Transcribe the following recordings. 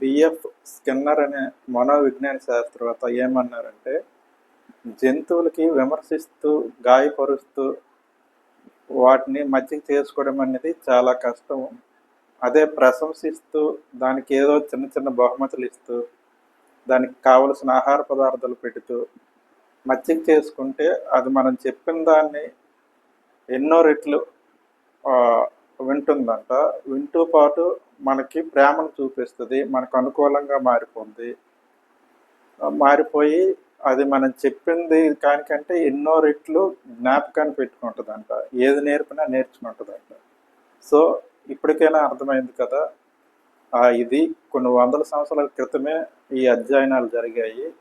BF Skinner అనే మనోవిజ్ఞాన శాస్త్రవేత్త ఏమన్నారంటే జంతువులకి విమర్శిస్తూ గాయపరుస్తూ వాటిని మజ్జిగ చేసుకోవడం అనేది చాలా కష్టం. అదే ప్రశంసిస్తూ దానికి ఏదో చిన్న చిన్న బహుమతులు ఇస్తూ దానికి కావలసిన ఆహార పదార్థాలు పెడుతూ మజ్జిగ చేసుకుంటే అది మనం చెప్పిన దాన్ని ఎన్నో రెట్లు వింటుందంట. వింటూ పాటు మనకి ప్రేమను చూపిస్తుంది మనకు అనుకూలంగా మారిపోతుంది మారిపోయి అది మనం చెప్పింది కానికంటే ఎన్నో రెట్లు జ్ఞాపకాన్ని పెట్టుకుంటుందంట. ఏది నేర్పినా నేర్చుకుంటుందంట. సో ఇప్పటికైనా అర్థమైంది కదా. ఆ, ఇది కొన్ని వందల సంవత్సరాల క్రితమే ఈ అధ్యయనాలు జరిగాయి.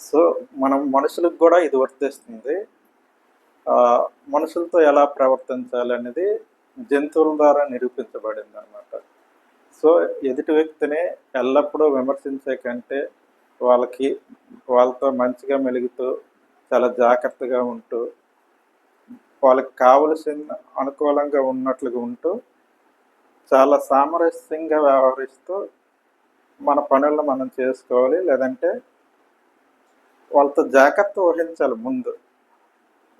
సో మనం మనుషులకు కూడా ఇది వర్తిస్తుంది. మనుషులతో ఎలా ప్రవర్తించాలి అనేది జంతువుల ద్వారా నిరూపించబడింది అనమాట సో ఎదుటి వ్యక్తిని ఎల్లప్పుడూ విమర్శించే కంటే వాళ్ళకి వాళ్ళతో మంచిగా మెలుగుతూ చాలా జాగ్రత్తగా ఉంటూ వాళ్ళకి కావలసిన అనుకూలంగా ఉన్నట్లుగా ఉంటూ చాలా సామరస్యంగా వ్యవహరిస్తూ మన పనులను మనం చేసుకోవాలి. లేదంటే వాళ్ళతో జాగ్రత్త వహించాలి ముందు.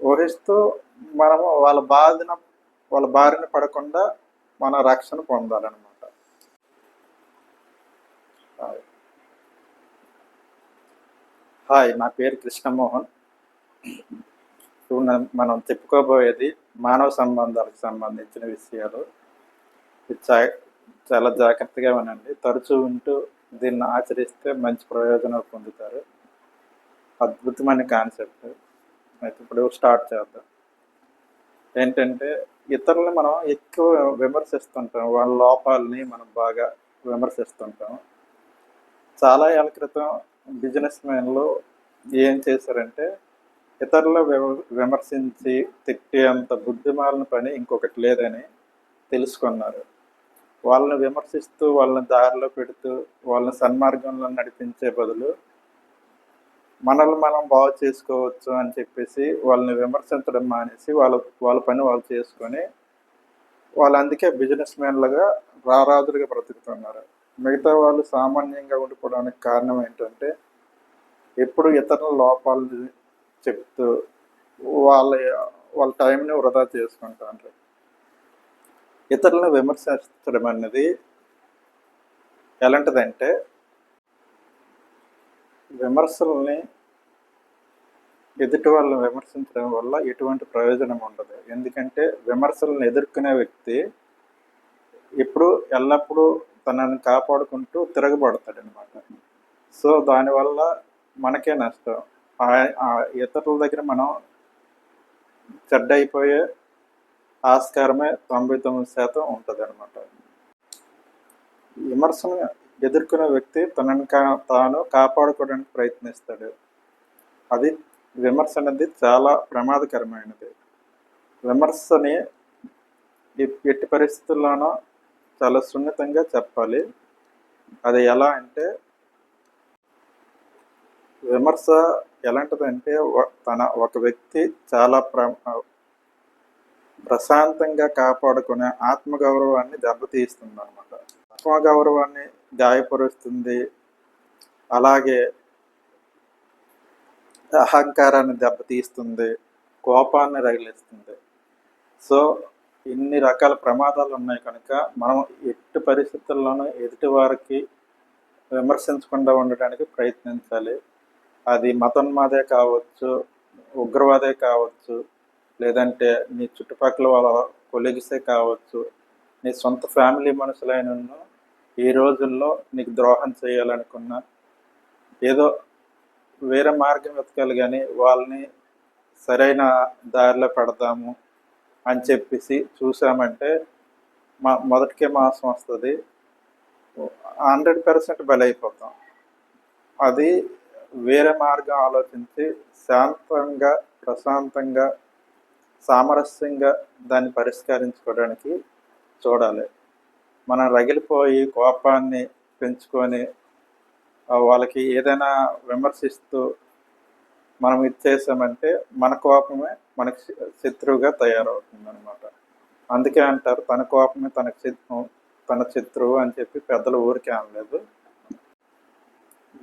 ఊహిస్తూ మనము వాళ్ళ బాధన వాళ్ళ బారిన పడకుండా మన రక్షణ పొందాలన్నమాట. హాయ్. నా పేరు కృష్ణమోహన్. ఇప్పుడు మనం చెప్పుకోబోయేది మానవ సంబంధాలకు సంబంధించిన విషయాలు. ఇది చా- చాలా జాగ్రత్తగా వినండి. తరచూ వింటూ దీన్ని ఆచరిస్తే మంచి ప్రయోజనం పొందుతారు. అద్భుతమైన కాన్సెప్ట్. అయితే ఇప్పుడు స్టార్ట్ చేద్దాం. ఏంటంటే ఇతరులని మనం ఎక్కువ విమర్శిస్తుంటాం. వాళ్ళ లోపాలని మనం బాగా విమర్శిస్తుంటాం. చాలా ఏళ్ళ క్రితం బిజినెస్ మ్యాన్లు ఏం చేశారంటే ఇతరులు విమ- విమర్శించి తిట్టేంత బుద్ధిమాలిన పని ఇంకొకటి లేదని తెలుసుకున్నారు. వాళ్ళని విమర్శిస్తూ వాళ్ళని దారిలో పెడుతూ వాళ్ళని సన్మార్గంలో నడిపించే బదులు మనల్ని మనం బాగు చేసుకోవచ్చు అని చెప్పేసి వాళ్ళని విమర్శించడం మానేసి వాళ్ళ వాళ్ళ పని వాళ్ళు చేసుకొని వాళ్ళు అందుకే బిజినెస్ మ్యాన్లుగా రారాజులుగా బ్రతుకుతున్నారు. మిగతా వాళ్ళు సామాన్యంగా ఉండిపోవడానికి కారణం ఏంటంటే ఎప్పుడు ఇతరుల లోపాలు చెప్తూ వాళ్ళ వాళ్ళ టైంని వృధా చేసుకుంటారు ఇతరులను విమర్శించడం అనేది ఎలాంటిదంటే విమర్శల్ని ఎదుటి వాళ్ళని విమర్శించడం వల్ల ఎటువంటి ప్రయోజనం ఉండదు. ఎందుకంటే విమర్శలను ఎదుర్కొనే వ్యక్తి ఎప్పుడు ఎల్లప్పుడూ తనని కాపాడుకుంటూ తిరగబడతాడు అనమాట సో దానివల్ల మనకే నష్టం. ఆ- ఆ ఇతరుల దగ్గర మనం చెడ్డ అయిపోయే ఆస్కారమే తొంభై తొమ్మిది శాతం ఉంటుంది అనమాట విమర్శను ఎదుర్కొనే వ్యక్తి తనని కా తాను కాపాడుకోవడానికి ప్రయత్నిస్తాడు. అది విమర్శ అనేది చాలా ప్రమాదకరమైనది. విమర్శని ఎట్టి పరిస్థితుల్లోనూ చాలా సున్నితంగా చెప్పాలి. అది ఎలా అంటే విమర్శ ఎలాంటిదంటే తన ఒక వ్యక్తి చాలా ప్ర ప్రశాంతంగా కాపాడుకునే ఆత్మగౌరవాన్ని దెబ్బతీస్తుంది అనమాట ఆత్మగౌరవాన్ని గాయపరుస్తుంది. అలాగే అహంకారాన్ని దెబ్బతీస్తుంది. కోపాన్ని రగిలిస్తుంది. సో ఇన్ని రకాల ప్రమాదాలు ఉన్నాయి కనుక మనం ఎట్టి పరిస్థితుల్లోనూ ఎదుటి వారికి విమర్శించకుండా ఉండడానికి ప్రయత్నించాలి. అది మతోన్మాదే కావచ్చు ఉగ్రవాదే కావచ్చు లేదంటే నీ చుట్టుపక్కల వాళ్ళ కొలీగ్సే కావచ్చు నీ సొంత ఫ్యామిలీ మనుషులైన ఈ రోజుల్లో నీకు ద్రోహం చేయాలనుకున్నా ఏదో వేరే మార్గం వెతకాలి కానీ వాళ్ళని సరైన దారిలో పెడదాము అని చెప్పేసి చూసామంటే మా మొదటికే మాసం వస్తుంది. హండ్రెడ్ పర్సెంట్ బలైపోతాం. అది వేరే మార్గం ఆలోచించి శాంతంగా ప్రశాంతంగా సామరస్యంగా దాన్ని పరిష్కరించుకోవడానికి చూడాలి. మనం రగిలిపోయి కోపాన్ని పెంచుకొని వాళ్ళకి ఏదైనా విమర్శిస్తూ మనం ఇచ్చేసామంటే మన కోపమే మనకి శత్రువుగా తయారవుతుంది అనమాట అందుకే అంటారు తన కోపమే తనకు శత్రు తన శత్రువు అని చెప్పి పెద్దలు ఊరికే అనలేదు.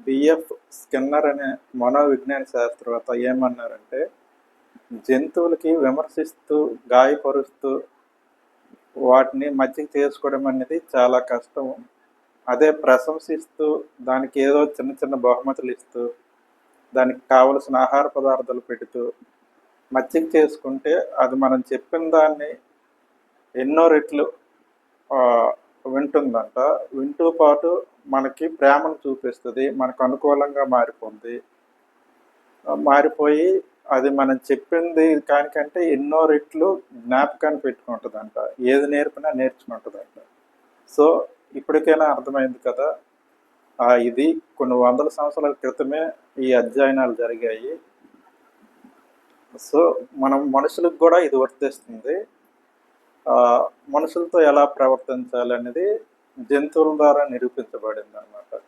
బిఎఫ్ స్కిన్నర్ అనే మనోవిజ్ఞాన శాస్త్రవేత్త ఏమన్నారంటే జంతువులకి విమర్శిస్తూ గాయపరుస్తూ వాటిని మజ్జిగ చేసుకోవడం అనేది చాలా కష్టం. అదే ప్రశంసిస్తూ దానికి ఏదో చిన్న చిన్న బహుమతులు ఇస్తూ దానికి కావలసిన ఆహార పదార్థాలు పెడుతూ మజ్జిగ చేసుకుంటే అది మనం చెప్పిన దాన్ని ఎన్నో రెట్లు వింటుందంట. వింటూ పాటు మనకి ప్రేమను చూపిస్తుంది మనకు అనుకూలంగా మారిపోతుంది మారిపోయి అది మనం చెప్పింది కానికంటే ఎన్నో రెట్లు జ్ఞాపకాన్ని పెట్టుకుంటుందంట. ఏది నేర్పినా నేర్చుకుంటుందంట. సో ఇప్పటికైనా అర్థమైంది కదా. ఆ, ఇది కొన్ని వందల సంవత్సరాల క్రితమే ఈ అధ్యయనాలు జరిగాయి. సో మనం మనుషులకు కూడా ఇది వర్తిస్తుంది. మనుషులతో ఎలా ప్రవర్తించాలి అనేది జంతువుల ద్వారా నిరూపించబడింది అనమాట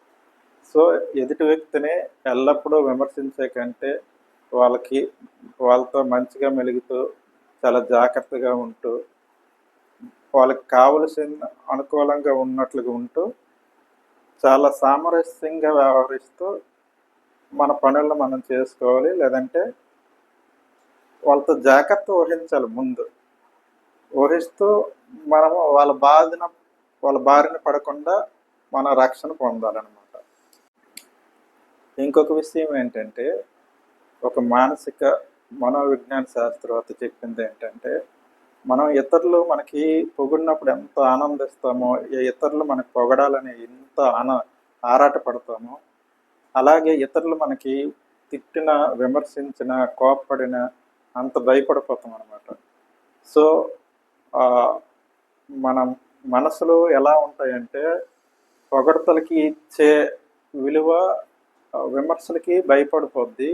సో ఎదుటి వ్యక్తిని ఎల్లప్పుడూ విమర్శించే కంటే వాళ్ళకి వాళ్ళతో మంచిగా మెలుగుతూ చాలా జాగ్రత్తగా ఉంటూ వాళ్ళకి కావలసిన అనుకూలంగా ఉన్నట్లుగా ఉంటూ చాలా సామరస్యంగా వ్యవహరిస్తూ మన పనులను మనం చేసుకోవాలి. లేదంటే వాళ్ళతో జాగ్రత్త వహించాలి ముందు. ఊహిస్తూ మనము వాళ్ళ బాధన వాళ్ళ బారిన పడకుండా మన రక్షణ పొందాలన్నమాట. ఇంకొక విషయం ఏంటంటే ఒక మానసిక మనోవిజ్ఞాన శాస్త్రవేత్త చెప్పింది ఏంటంటే మనం ఇతరులు మనకి పొగిడినప్పుడు ఎంత ఆనందిస్తామో ఇతరులు మనకి పొగడాలని ఎంత ఆన ఆరాటపడతామో అలాగే ఇతరులు మనకి తిట్టిన విమర్శించిన కోప్పడిన అంత భయపడిపోతాం అనమాట సో మన మనం మనసులో ఎలా ఉంటాయంటే పొగడతలకి ఇచ్చే విలువ విమర్శలకి భయపడిపోద్ది.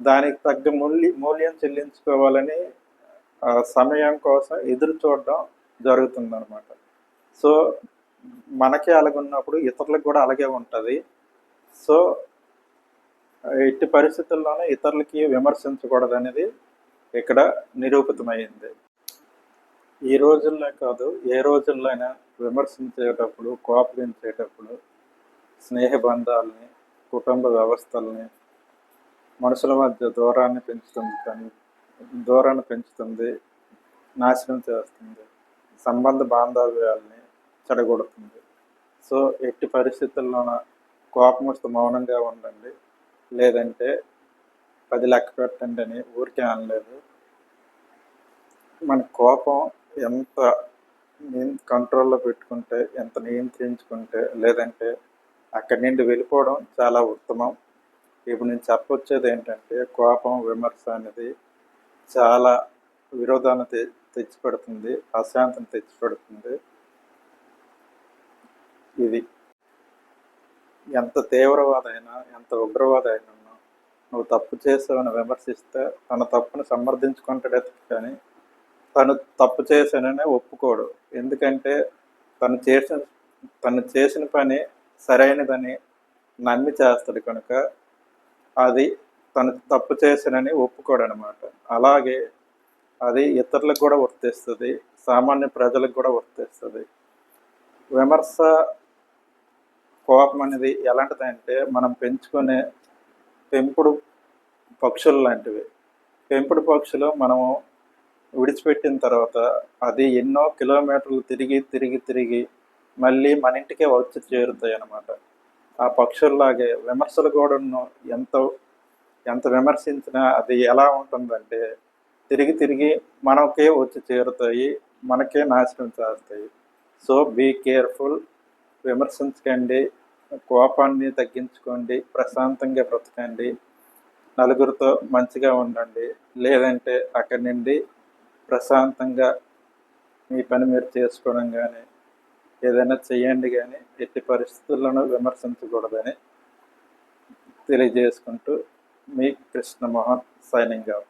దానికి తగ్గ మూల్య మూల్యం చెల్లించుకోవాలని సమయం కోసం ఎదురు చూడడం జరుగుతుంది అనమాట సో మనకే అలాగున్నప్పుడు ఇతరులకు కూడా అలాగే ఉంటుంది. సో ఎట్టి పరిస్థితుల్లోనే ఇతరులకి విమర్శించకూడదు అనేది ఇక్కడ నిరూపితమైంది. ఈ రోజుల్లో కాదు ఏ రోజుల్లో అయినా విమర్శించేటప్పుడు కోపగించేటప్పుడు స్నేహ బంధాలని కుటుంబ వ్యవస్థల్ని మనుషుల మధ్య దూరాన్ని పెంచుతుంది కానీ దూరాన్ని పెంచుతుంది నాశనం చేస్తుంది సంబంధ బాంధవ్యాల్ని చెడగొడుతుంది. సో ఎట్టి పరిస్థితుల్లోన కోపం వస్తే మౌనంగా ఉండండి. లేదంటే పది లెక్క పెట్టండి అని ఊరికే అనలేదు. మన కోపం ఎంత కంట్రోల్లో పెట్టుకుంటే ఎంత నియంత్రించుకుంటే లేదంటే అక్కడి నుండి వెళ్ళిపోవడం చాలా ఉత్తమం. ఇప్పుడు నేను చెప్పొచ్చేది ఏంటంటే కోపం విమర్శ అనేది చాలా విరోధాన్ని తె తెచ్చిపెడుతుంది అశాంతిని తెచ్చిపెడుతుంది. ఇది ఎంత తీవ్రవాదైనా ఎంత ఉగ్రవాదైనా నువ్వు తప్పు చేసావని విమర్శిస్తే తన తప్పును సమర్థించుకుంటాడే కానీ తను తప్పు చేశాననే ఒప్పుకోడు. ఎందుకంటే తను చేసిన తను చేసిన పని సరైనదని నమ్మి చేస్తాడు కనుక అది తను తప్పు చేసినని ఒప్పుకోడు అనమాట అలాగే అది ఇతరులకు కూడా వర్తిస్తుంది సామాన్య ప్రజలకు కూడా వర్తిస్తుంది. విమర్శ కోపం అనేది ఎలాంటిదంటే మనం పెంచుకునే పెంపుడు పక్షులు లాంటివి. పెంపుడు పక్షులు మనము విడిచిపెట్టిన తర్వాత అది ఎన్నో కిలోమీటర్లు తిరిగి తిరిగి తిరిగి మళ్ళీ మన ఇంటికే వచ్చి చేరుతాయి అన్నమాట ఆ పక్షుల్లాగే విమర్శలు కూడా ఎంత ఎంత విమర్శించినా అది ఎలా ఉంటుందంటే తిరిగి తిరిగి మనకే వచ్చి చేరుతాయి మనకే నాశనం చేస్తాయి. సో బీ కేర్ఫుల్ విమర్శించకండి. కోపాన్ని తగ్గించుకోండి. ప్రశాంతంగా బ్రతకండి. నలుగురితో మంచిగా ఉండండి. లేదంటే అక్కడి నుండి ప్రశాంతంగా మీ పని మీరు చేసుకోవడం కానీ ఏదైనా చేయండి కానీ ఎట్టి పరిస్థితుల్లోనూ విమర్శించకూడదని తెలియజేసుకుంటూ మీ కృష్ణమోహన్ సైనింగ్ అవుట్